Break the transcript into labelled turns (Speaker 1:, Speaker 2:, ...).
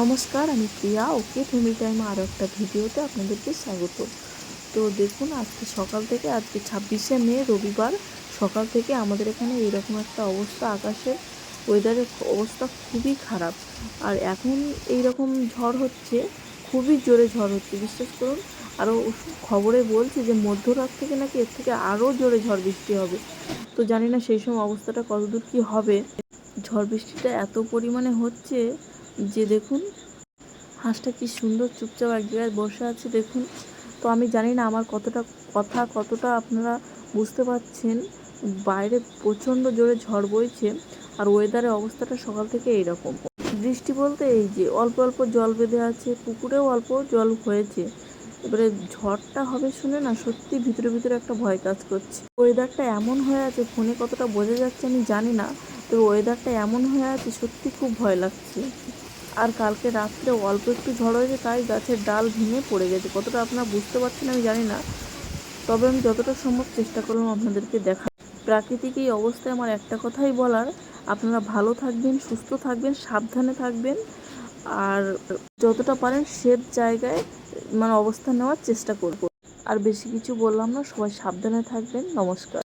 Speaker 1: নমস্কার, আমি প্রিয়া। ওকে ফ্যামিলি টাইমে আরও একটা ভিডিওতে আপনাদেরকে স্বাগত। তো দেখুন, আজকে সকাল থেকে, আজকে ছাব্বিশে মে, রবিবার। সকাল থেকে আমাদের এখানে এরকম একটা অবস্থা, আকাশের ওয়েদারের অবস্থা খুবই খারাপ। আর এখন এই রকম ঝড় হচ্ছে, খুবই জোরে ঝড় হচ্ছে। বিশ্বাস করুন আরও খবরে বলছে যে মধ্যরাত থেকে নাকি এর থেকে আরও জোরে ঝড় বৃষ্টি হবে। তো জানি না সেই সময় অবস্থাটা কতদূর কী হবে। ঝড় বৃষ্টিটা এত পরিমাণে হচ্ছে যে দেখুন, হাঁসটা কি সুন্দর চুপচাপ এক জায়গায় বসে আছে দেখুন। তো আমি জানি না আমার কতটা কথা কতটা আপনারা বুঝতে পারছেন, বাইরে প্রচণ্ড জোরে ঝড় বইছে আর ওয়েদারের অবস্থাটা সকাল থেকে এইরকম। বৃষ্টি বলতে এই যে অল্প অল্প জল বেঁধে আছে, পুকুরেও অল্প জল হয়েছে। এবারে ঝড়টা হবে শুনে না সত্যি ভিতরে ভিতরে একটা ভয় কাজ করছে। ওয়েদারটা এমন হয়ে আছে, ফোনে কতটা বোঝা যাচ্ছে আমি জানি না, তবে ওয়েদারটা এমন হয়ে আছে সত্যি খুব ভয় লাগছে। আর কালকে রাত্রে অল্প একটু ঝড় হয়েছে, তাই গাছের ডাল ভেঙে পড়ে গেছে। কতটা আপনারা বুঝতে পারছেন আমি জানি না। তবে আমি যতটা সম্ভব চেষ্টা করলাম আপনাদেরকে দেখা। প্রাকৃতিক এই অবস্থায় আমার একটা কথাই বলার, আপনারা ভালো থাকবেন, সুস্থ থাকবেন, সাবধানে থাকবেন, আর যতটা পারেন সেফ জায়গায় মানে অবস্থান নেওয়ার চেষ্টা করব আর বেশি কিছু বললাম না, সবাই সাবধানে থাকবেন। নমস্কার।